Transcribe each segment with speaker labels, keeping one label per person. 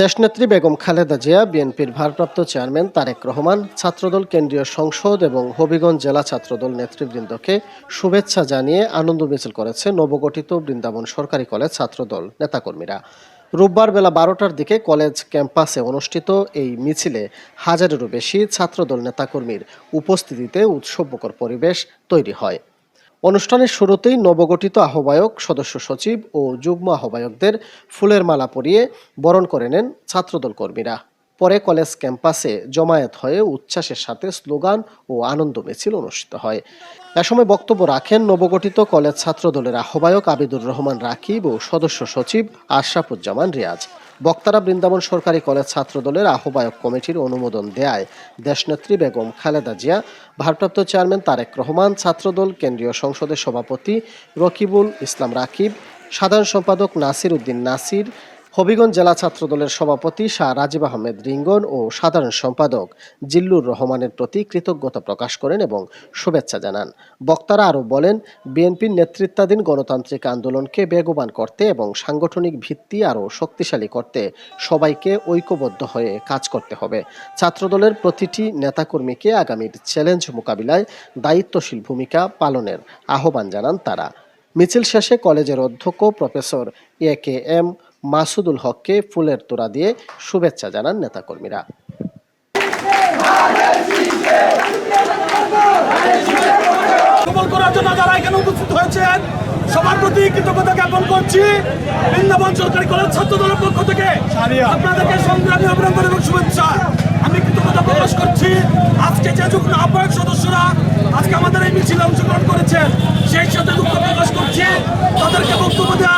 Speaker 1: দেশনেত্রী বেগম খালেদা জিয়া, বিএনপির ভারপ্রাপ্ত চেয়ারম্যান তারেক রহমান, ছাত্রদল কেন্দ্রীয় সংসদ এবং হবিগঞ্জ জেলা ছাত্রদল নেতৃবৃন্দকে শুভেচ্ছা জানিয়ে আনন্দ মিছিল করেছে নবগঠিত বৃন্দাবন সরকারি কলেজ ছাত্রদল নেতাকর্মীরা। রোববার বেলা বারোটার দিকে কলেজ ক্যাম্পাসে অনুষ্ঠিত এই মিছিলে হাজারেরও বেশি ছাত্রদল নেতাকর্মীর উপস্থিতিতে উৎসবমুখর পরিবেশ তৈরি হয়। অনুষ্ঠানের শুরুতেই নবগঠিত আহ্বায়ক, সদস্য সচিব ও যুগ্ম আহ্বায়কদের ফুলের মালা পরিয়ে বরণ করে নেন ছাত্রদল কর্মীরা। পরে কলেজ ক্যাম্পাসে জমায়েত হয়ে উচ্ছ্বাসের সাথে স্লোগান ও আনন্দ মিছিল অনুষ্ঠিত হয়। এ সময় বক্তব্য রাখেন নবগঠিত কলেজ ছাত্রদলের আহ্বায়ক আবিদুর রহমান রাকিব ও সদস্য সচিব আশরাফুজ্জামান রিয়াজ। বক্তারা বৃন্দাবন সরকারি কলেজ ছাত্রদলের আহ্বায়ক কমিটির অনুমোদন দেয় দেশনেত্রী বেগম খালেদা জিয়া, ভারপ্রাপ্ত চেয়ারম্যান তারেক রহমান, ছাত্রদল কেন্দ্রীয় সংসদের সভাপতি রকিবুল ইসলাম রাকিব, সাধারণ সম্পাদক নাসির উদ্দিন নাসির হবিগঞ্জ জেলা ছাত্রদলের সভাপতি শাহ রাজীব আহমেদ রিঙ্গন ও সাধারণ সম্পাদক জিল্লুর রহমানের প্রতি কৃতজ্ঞতা প্রকাশ করেন এবং শুভেচ্ছা জানান। বক্তারা আরও বলেন, বিএনপির নেতৃত্বাধীন গণতান্ত্রিক আন্দোলনকে বেগবান করতে এবং সাংগঠনিক ভিত্তি আরও শক্তিশালী করতে সবাইকে ঐক্যবদ্ধ হয়ে কাজ করতে হবে। ছাত্রদলের প্রতিটি নেতাকর্মীকে আগামীর চ্যালেঞ্জ মোকাবিলায় দায়িত্বশীল ভূমিকা পালনের আহ্বান জানান তারা। মিছিল শেষে কলেজের অধ্যক্ষ professor A K M Masudul হককে ফুলের তোড়া দিয়ে শুভেচ্ছা জানান নেতাকর্মীরা।
Speaker 2: কবল করার জন্য যারা এখানে উপস্থিত হয়েছেন সবার প্রতি কৃতজ্ঞতা জ্ঞাপন করছি। বৃন্দাবন সরকারি কলেজ ছাত্র দলের পক্ষ থেকে আপনাদেরকে সংগ্রামী অভিনন্দন এবং শুভেচ্ছা। আমি কৃতজ্ঞতা প্রকাশ করছি। আজকে যে যুগ্ম আহ্বায়ক সদস্যরা আজকে আমাদের এই মিছিলে অংশগ্রহণ করেছেন সেই সাথে দুঃখ প্রকাশ করছি। তাদেরকে বক্তব্য দিতে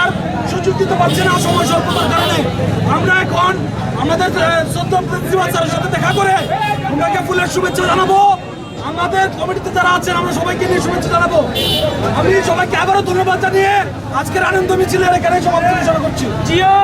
Speaker 2: পারছি না সময় স্বল্পতার কারণে। আমরা এখন আমাদের সদ্য প্রিন্সিপাল স্যারের সাথে দেখা করে ওনাকে ফুলের শুভেচ্ছা জানাব। আমাদের কমিটিতে যারা আছেন, আমরা সবাইকে নিয়ে শুভেচ্ছা জানাব। আমি সবাইকে আবারও ধন্যবাদ জানিয়ে আজকের আনন্দ মিছিলের এখানে সমাপ্ত করছি।
Speaker 3: জিও!